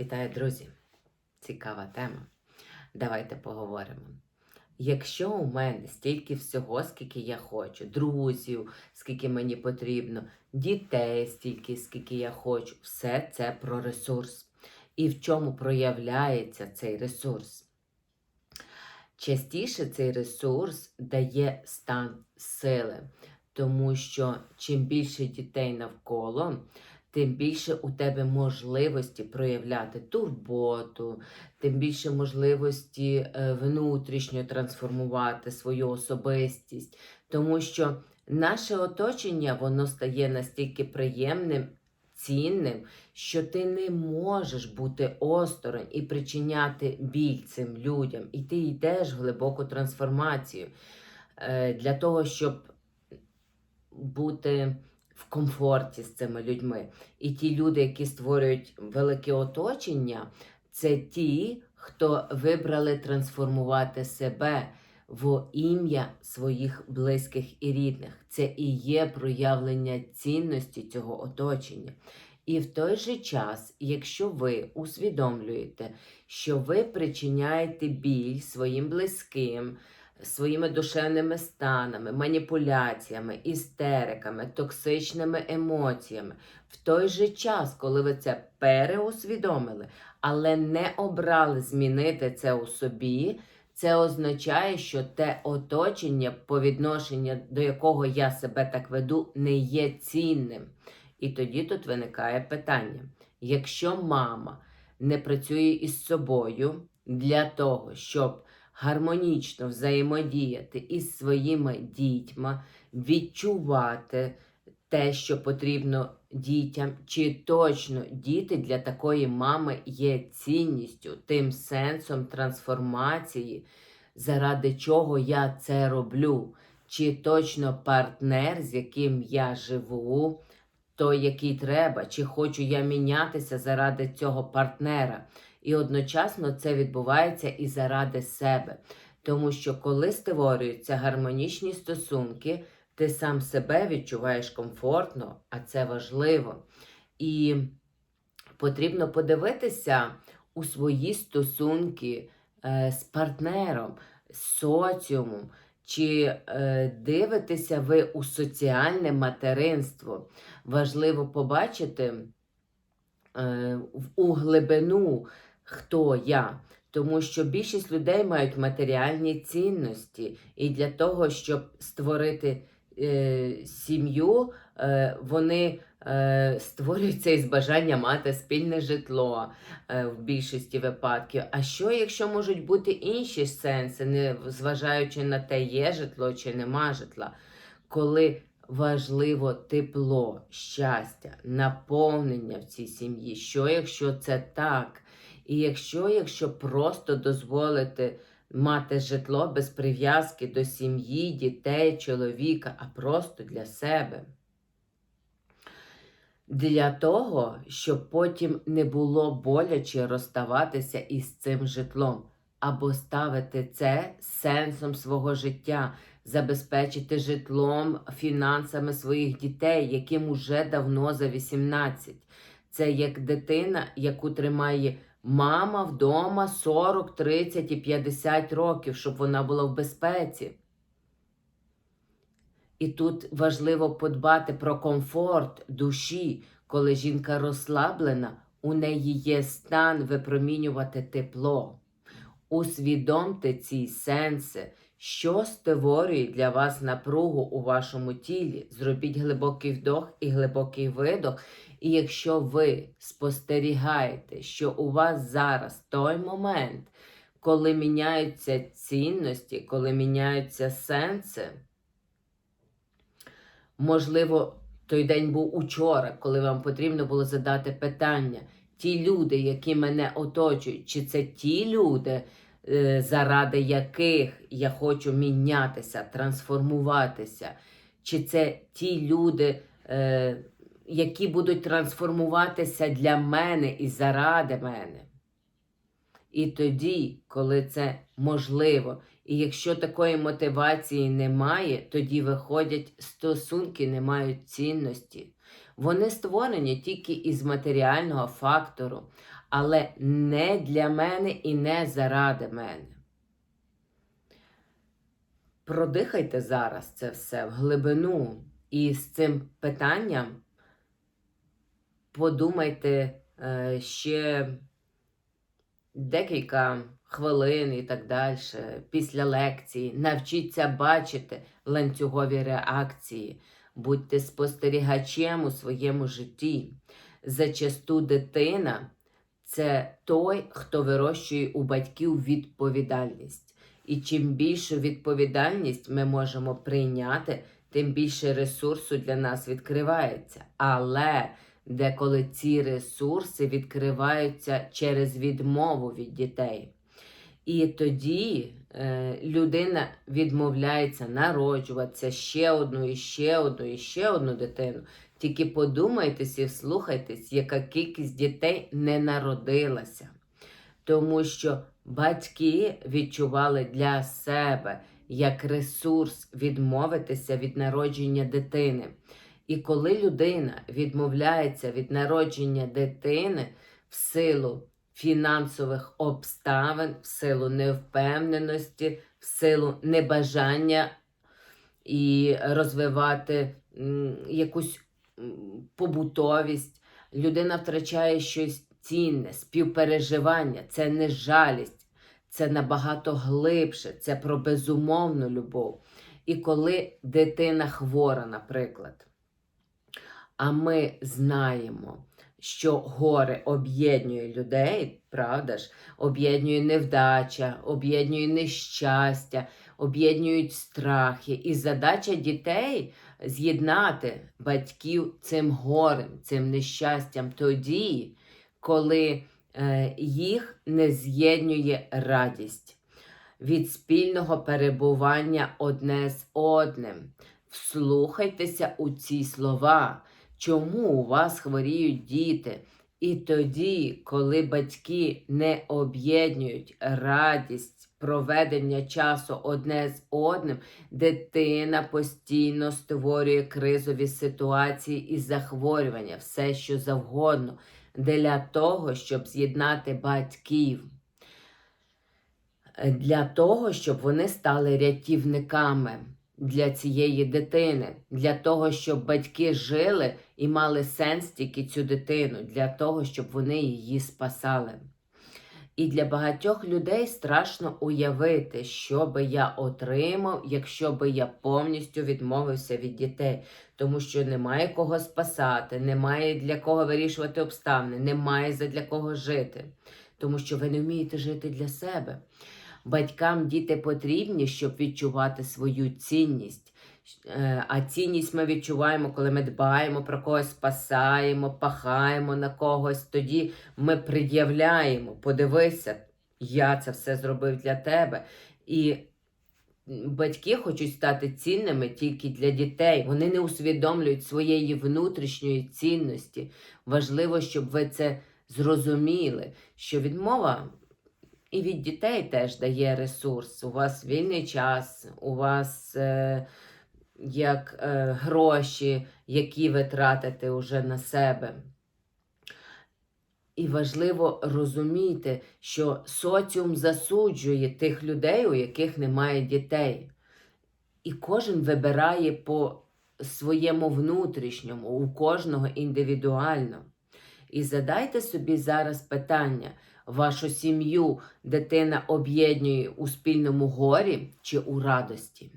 Вітаю, друзі! Цікава тема. Давайте поговоримо. Якщо у мене стільки всього, скільки я хочу, друзів, скільки мені потрібно, дітей, стільки, скільки я хочу, все це про ресурс. І в чому проявляється цей ресурс? Частіше цей ресурс дає стан сили, тому що чим більше дітей навколо, тим більше у тебе можливості проявляти турботу, тим більше можливості е, внутрішньо трансформувати свою особистість, тому що наше оточення воно стає настільки приємним, цінним, що ти не можеш бути осторонь і причиняти біль цим людям, і ти йдеш в глибоку трансформацію е, для того, щоб бути в комфорті з цими людьми. І ті люди, які створюють велике оточення, це ті, хто вибрали трансформувати себе в ім'я своїх близьких і рідних. Це і є проявлення цінності цього оточення. І в той же час, якщо ви усвідомлюєте, що ви причиняєте біль своїм близьким, своїми душевними станами, маніпуляціями, істериками, токсичними емоціями. В той же час, коли ви це переусвідомили, але не обрали змінити це у собі, це означає, що те оточення, по відношенню до якого я себе так веду, не є цінним. І тоді тут виникає питання: якщо мама не працює із собою для того, щоб гармонічно взаємодіяти із своїми дітьми, відчувати те, що потрібно дітям, чи точно діти для такої мами є цінністю, тим сенсом трансформації, заради чого я це роблю, чи точно партнер, з яким я живу, той, який треба, чи хочу я мінятися заради цього партнера. І одночасно це відбувається і заради себе. Тому що коли створюються гармонічні стосунки, ти сам себе відчуваєш комфортно, а це важливо. І потрібно подивитися у свої стосунки е, з партнером, з соціумом, чи е, дивитеся ви у соціальне материнство. Важливо побачити е, у глибину хто я. Тому що більшість людей мають матеріальні цінності, і для того, щоб створити е, сім'ю, е, вони е, створюються із бажання мати спільне житло е, в більшості випадків. А що, якщо можуть бути інші сенси, не зважаючи на те, є житло чи нема житла, коли важливо тепло, щастя, наповнення в цій сім'ї? Що, якщо це так? І якщо, якщо просто дозволити мати житло без прив'язки до сім'ї, дітей, чоловіка, а просто для себе. Для того, щоб потім не було боляче розставатися із цим житлом, або ставити це сенсом свого життя, забезпечити житлом, фінансами своїх дітей, яким уже давно за 18. Це як дитина, яку тримає мама вдома 40, 30 і 50 років, щоб вона була в безпеці. І тут важливо подбати про комфорт душі, коли жінка розслаблена, у неї є стан випромінювати тепло. Усвідомте ці сенси, що створює для вас напругу у вашому тілі. Зробіть глибокий вдох і глибокий видох. І якщо ви спостерігаєте, що у вас зараз той момент, коли міняються цінності, коли міняються сенси, можливо, той день був учора, коли вам потрібно було задати питання, ті люди, які мене оточують, чи це ті люди, е, заради яких я хочу мінятися, трансформуватися, чи це ті люди, е, які будуть трансформуватися для мене і заради мене. І тоді, коли це можливо, і якщо такої мотивації немає, тоді виходять, стосунки не мають цінності. Вони створені тільки із матеріального фактору, але не для мене і не заради мене. Продихайте зараз це все в глибину і з цим питанням подумайте е, ще декілька хвилин і так далі, після лекції. Навчіться бачити ланцюгові реакції, будьте спостерігачем у своєму житті. Зачасту дитина це той, хто вирощує у батьків відповідальність. І чим більшу відповідальність ми можемо прийняти, тим більше ресурсу для нас відкривається. Але деколи ці ресурси відкриваються через відмову від дітей. І тоді е, людина відмовляється народжуватися ще одну, і ще одну, і ще одну дитину. Тільки подумайтесь і вслухайтесь, яка кількість дітей не народилася. Тому що батьки відчували для себе як ресурс відмовитися від народження дитини. І коли людина відмовляється від народження дитини в силу фінансових обставин, в силу невпевненості, в силу небажання і розвивати якусь побутовість, людина втрачає щось цінне, співпереживання, це не жалість, це набагато глибше, це про безумовну любов. І коли дитина хвора, наприклад, а ми знаємо, що горе об'єднує людей, правда ж, об'єднує невдача, об'єднує нещастя, об'єднують страхи. І задача дітей з'єднати батьків цим горем, цим нещастям тоді, коли е, їх не з'єднує радість від спільного перебування одне з одним. Вслухайтеся у ці слова, чому у вас хворіють діти. І тоді, коли батьки не об'єднують радість проведення часу одне з одним, дитина постійно створює кризові ситуації і захворювання, все що завгодно, для того, щоб з'єднати батьків. Для того, щоб вони стали рятівниками для цієї дитини, для того, щоб батьки жили і мали сенс тільки цю дитину, для того, щоб вони її спасали. І для багатьох людей страшно уявити, що би я отримав, якщо би я повністю відмовився від дітей, тому що немає кого спасати, немає для кого вирішувати обставини, немає для кого жити, тому що ви не вмієте жити для себе. Батькам діти потрібні, щоб відчувати свою цінність. Е, А цінність ми відчуваємо, коли ми дбаємо про когось, спасаємо, пахаємо на когось. Тоді ми пред'являємо, подивися, я це все зробив для тебе. І батьки хочуть стати цінними тільки для дітей. Вони не усвідомлюють своєї внутрішньої цінності. Важливо, щоб ви це зрозуміли, що відмова. І від дітей теж дає ресурс. У вас вільний час, у вас е, як е, гроші, які ви тратите уже на себе. І важливо розуміти, що соціум засуджує тих людей, у яких немає дітей. І кожен вибирає по своєму внутрішньому, у кожного індивідуально. І задайте собі зараз питання вашу сім'ю дитина об'єднує у спільному горі чи у радості?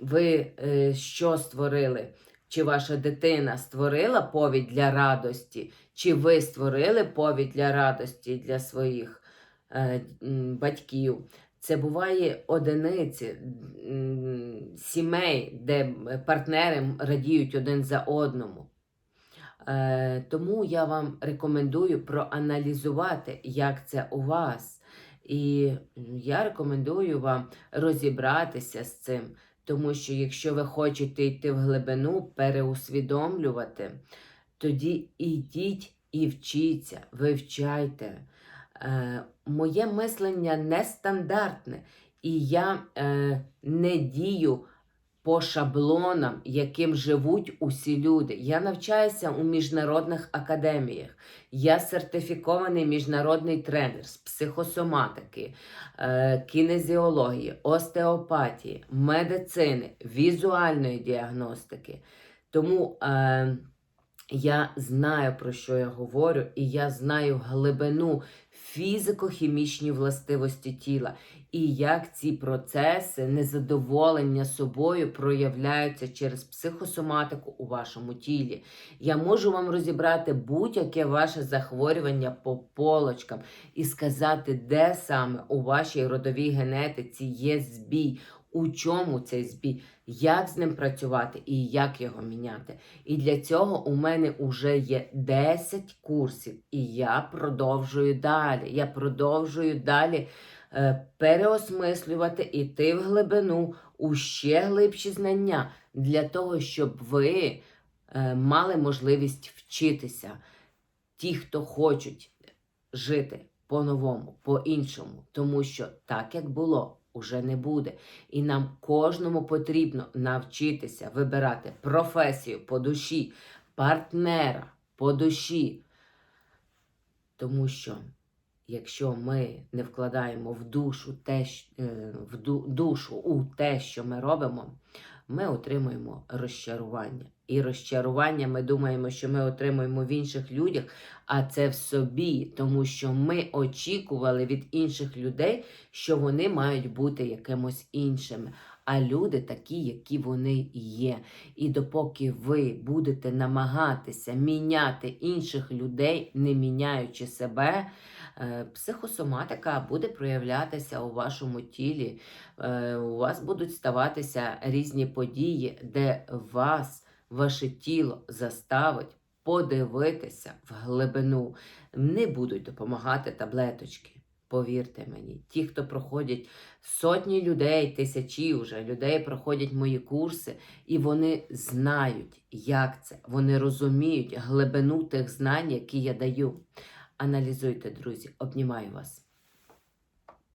Ви е, що створили? Чи ваша дитина створила повідь для радості, чи ви створили повідь для радості для своїх е, батьків? Це буває одиниці сімей, де партнери радіють один за одному. Е, Тому я вам рекомендую проаналізувати, як це у вас. І я рекомендую вам розібратися з цим, тому що якщо ви хочете йти в глибину, переусвідомлювати, тоді ідіть і вчіться, вивчайте. Е, Моє мислення нестандартне, і я е, не дію по шаблонам, яким живуть усі люди. Я навчаюся у міжнародних академіях. Я сертифікований міжнародний тренер з психосоматики, е, кінезіології, остеопатії, медицини, візуальної діагностики. Тому е, я знаю, про що я говорю, і я знаю глибину фізико-хімічні властивості тіла, і як ці процеси незадоволення собою проявляються через психосоматику у вашому тілі. Я можу вам розібрати будь-яке ваше захворювання по полочкам і сказати, де саме у вашій родовій генетиці є збій. У чому цей збій, як з ним працювати і як його міняти. І для цього у мене вже є 10 курсів, і я продовжую далі. Я продовжую далі е, переосмислювати, іти в глибину у ще глибші знання для того, щоб ви е, мали можливість вчитися. Ті, хто хочуть жити по-новому, по-іншому, тому що так, як було, уже не буде. І нам кожному потрібно навчитися вибирати професію по душі, партнера по душі. Тому що якщо ми не вкладаємо в душу, те, е, в душу у те, що ми робимо, ми отримуємо розчарування. І розчарування ми думаємо, що ми отримуємо в інших людях, а це в собі, тому що ми очікували від інших людей, що вони мають бути якимось іншими. А люди такі, які вони є. І допоки ви будете намагатися міняти інших людей, не міняючи себе, психосоматика буде проявлятися у вашому тілі. Е, У вас будуть ставатися різні події, де вас, ваше тіло заставить подивитися в глибину. Не будуть допомагати таблеточки. Повірте мені, ті, хто проходять сотні людей, тисячі вже людей проходять мої курси, і вони знають, як це. Вони розуміють глибину тих знань, які я даю. Аналізуйте, друзі, обнімаю вас.